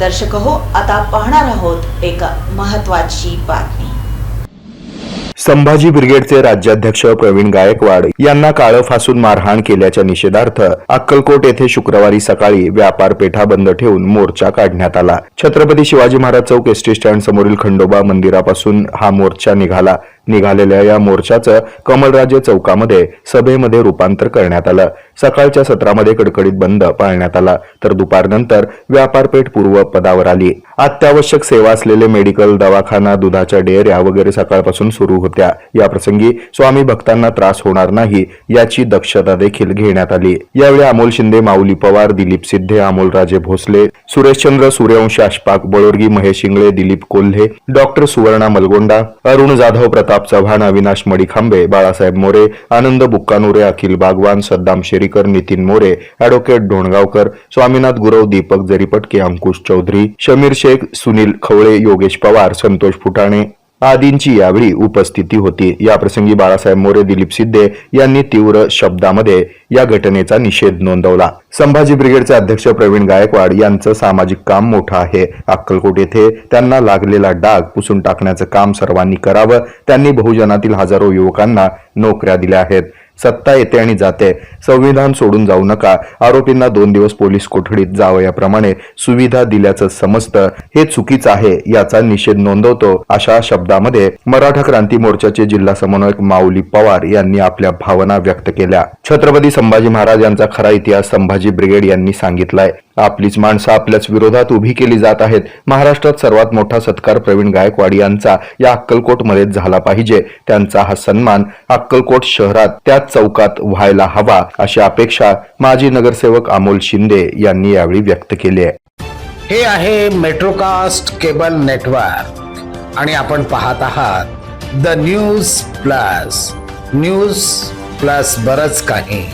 दर्शक हो आता पाहणार आहोत एक महत्वाची बातमी. संभाजी ब्रिगेडचे राज्याध्यक्ष प्रवीण गायकवाड यांना काळं फासून मारहाण केल्याच्या निषेधार्थ अक्कलकोट येथे शुक्रवारी सकाळी व्यापार पेठा बंद ठेवून मोर्चा काढण्यात आला. छत्रपती शिवाजी महाराज चौक एसटी स्टँड समोरील खंडोबा मंदिरापासून हा मोर्चा निघाला. निघालेल्या या मोर्चाचं कमलराजे चौकामध्ये सभेमध्ये रूपांतर करण्यात आलं. सकाळच्या सत्रामध्ये कडकडीत बंद पाळण्यात आला. तर दुपारनंतर व्यापारपेठ पूर्व पदावर आली. अत्यावश्यक सेवा असलेले मेडिकल दवाखाना दुधाच्या डेअऱ्या वगैरे सकाळपासून सुरू होत्या. या प्रसंगी स्वामी भक्तांना त्रास होणार नाही याची दक्षता देखील घेण्यात आली. यावेळी अमोल शिंदे माऊली पवार दिलीप सिद्धे अमोलराजे भोसले सुरेशचंद्र सूर्यवंशी अशपाक बळोरगी महेश इंगळे दिलीप कोल्हे डॉक्टर सुवर्णा मलगोंडा अरुण जाधव प्रताप चव्हाण अविनाश मडिखांबे बाळासाहेब मोरे आनंद बुक्कानुरे अखिल बागवान सद्दाम शेरीकर नितीन मोरे अॅडव्होकेट ढोणगावकर स्वामीनाथ गुरव दीपक जरीपटके अंकुश चौधरी शमीर शेख सुनील खवळे योगेश पवार संतोष फुटाणे आदींची यावेळी उपस्थिती होती. याप्रसंगी बाळासाहेब मोरे दिलीप सिद्धे यांनी तीव्र शब्दामध्ये या घटनेचा निषेध नोंदवला. संभाजी ब्रिगेडचे अध्यक्ष प्रवीण गायकवाड यांचं सामाजिक काम मोठं आहे. अक्कलकोट येथे त्यांना लागलेला डाग पुसून टाकण्याचं काम सर्वांनी करावं. त्यांनी बहुजनातील हजारो युवकांना नोकऱ्या दिल्या आहेत. सत्ता येते आणि जाते. संविधान सोडून जाऊ नका. आरोपींना दोन दिवस पोलीस कोठडीत जावं याप्रमाणे सुविधा दिल्याचं समजतं. हे चुकीचं आहे याचा निषेध नोंदवतो अशा शब्दामध्ये मराठा क्रांती मोर्चाचे जिल्हा समन्वयक माऊली पवार यांनी आपल्या भावना व्यक्त केल्या. छत्रपती संभाजी महाराज यांचा खरा इतिहास संभाजी ब्रिगेड यांनी सांगितलाय. आपलीच माणसं आपल्याच विरोधात उभी केली जात आहेत. महाराष्ट्रात सर्वात मोठा सत्कार प्रवीण गायकवाड यांचा या अक्कलकोटमध्ये झाला पाहिजे. त्यांचा हा सन्मान अक्कलकोट शहरात त्याच चौकात व्हायला हवा अशी अपेक्षा माजी नगरसेवक अमोल शिंदे यांनी यावेळी व्यक्त केली आहे. हे आहे मेट्रोकास्ट केबल नेटवर्क. आणि आपण पाहत आहात the news plus. News plus बरच काही.